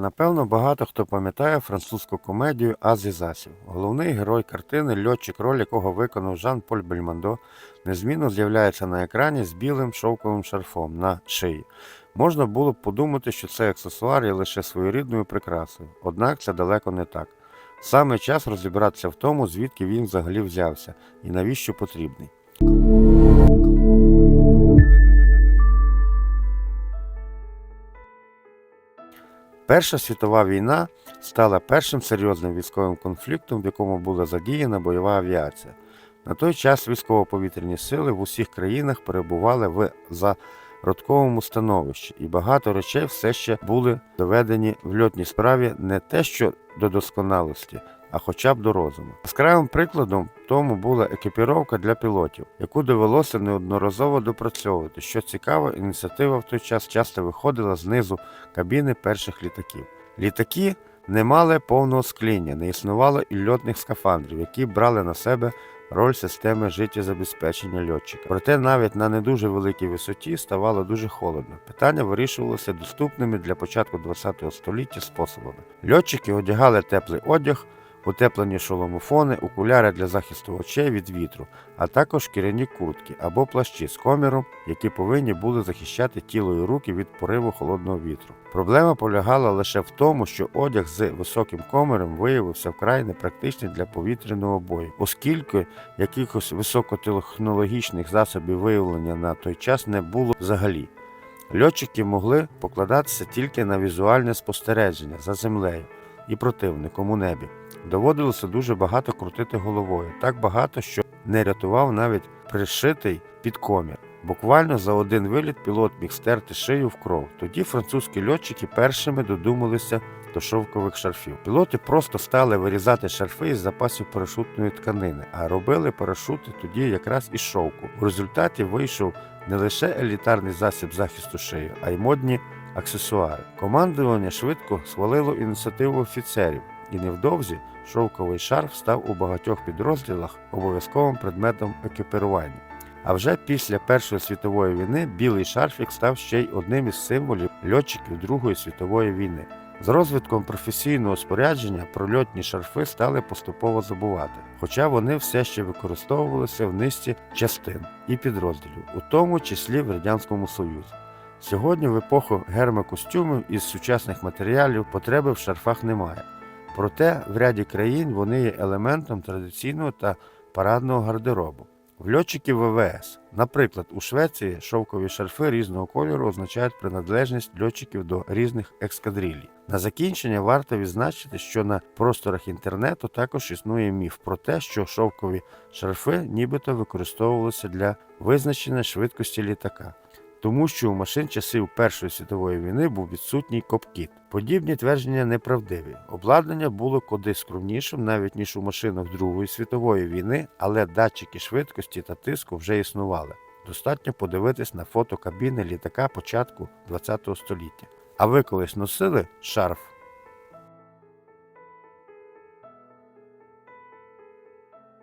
Напевно, багато хто пам'ятає французьку комедію Аз із Головний герой картини, льотчик, роль якого виконав Жан-Поль Бельмондо, незмінно з'являється на екрані з білим шовковим шарфом на шиї. Можна було б подумати, що цей аксесуар є лише своєрідною прикрасою, однак це далеко не так. Саме час розібратися в тому, звідки він взагалі взявся і навіщо потрібний. Перша світова війна стала першим серйозним військовим конфліктом, в якому була задіяна бойова авіація. На той час військово-повітряні сили в усіх країнах перебували в зародковому становищі, і багато речей все ще були доведені в льотній справі не те, що до досконалості, а хоча б до розуму. Яскравим прикладом тому була екіпіровка для пілотів, яку довелося неодноразово допрацьовувати. Що цікаво, ініціатива в той час часто виходила знизу кабіни перших літаків. Літаки не мали повного скління, не існувало і льотних скафандрів, які брали на себе роль системи життєзабезпечення льотчика. Проте навіть на не дуже великій висоті ставало дуже холодно. Питання вирішувалося доступними для початку ХХ століття способами. Льотчики одягали теплий одяг, утеплені шоломофони, окуляри для захисту очей від вітру, а також шкіряні куртки або плащі з коміром, які повинні були захищати тіло і руки від пориву холодного вітру. Проблема полягала лише в тому, що одяг з високим коміром виявився вкрай непрактичний для повітряного бою, оскільки якихось високотехнологічних засобів виявлення на той час не було взагалі. Льотчики могли покладатися тільки на візуальне спостереження за землею і противником у небі. Доводилося дуже багато крутити головою, так багато, що не рятував навіть пришитий підкомір. Буквально за один виліт пілот міг стерти шию в кров. Тоді французькі льотчики першими додумалися до шовкових шарфів. Пілоти просто стали вирізати шарфи із запасів парашутної тканини, а робили парашути тоді якраз із шовку. У результаті вийшов не лише елітарний засіб захисту шиї, а й модні аксесуари. Командування швидко схвалило ініціативу офіцерів, і невдовзі шовковий шарф став у багатьох підрозділах обов'язковим предметом екіпірування. А вже після Першої світової війни білий шарфік став ще й одним із символів льотчиків Другої світової війни. З розвитком професійного спорядження про льотні шарфи стали поступово забувати, хоча вони все ще використовувалися в низці частин і підрозділів, у тому числі в Радянському Союзі. Сьогодні, в епоху гермокостюмів із сучасних матеріалів, потреби в шарфах немає. Проте в ряді країн вони є елементом традиційного та парадного гардеробу. В льотчиків ВВС, наприклад, у Швеції шовкові шарфи різного кольору означають приналежність льотчиків до різних ескадрилій. На закінчення варто відзначити, що на просторах інтернету також існує міф про те, що шовкові шарфи нібито використовувалися для визначення швидкості літака тому що у машин часів Першої світової війни був відсутній копкіт. Подібні твердження неправдиві. Обладнання було куди скромнішим, навіть ніж у машинах Другої світової війни, але датчики швидкості та тиску вже існували. Достатньо подивитись на фото кабіни літака початку ХХ століття. А ви колись носили шарф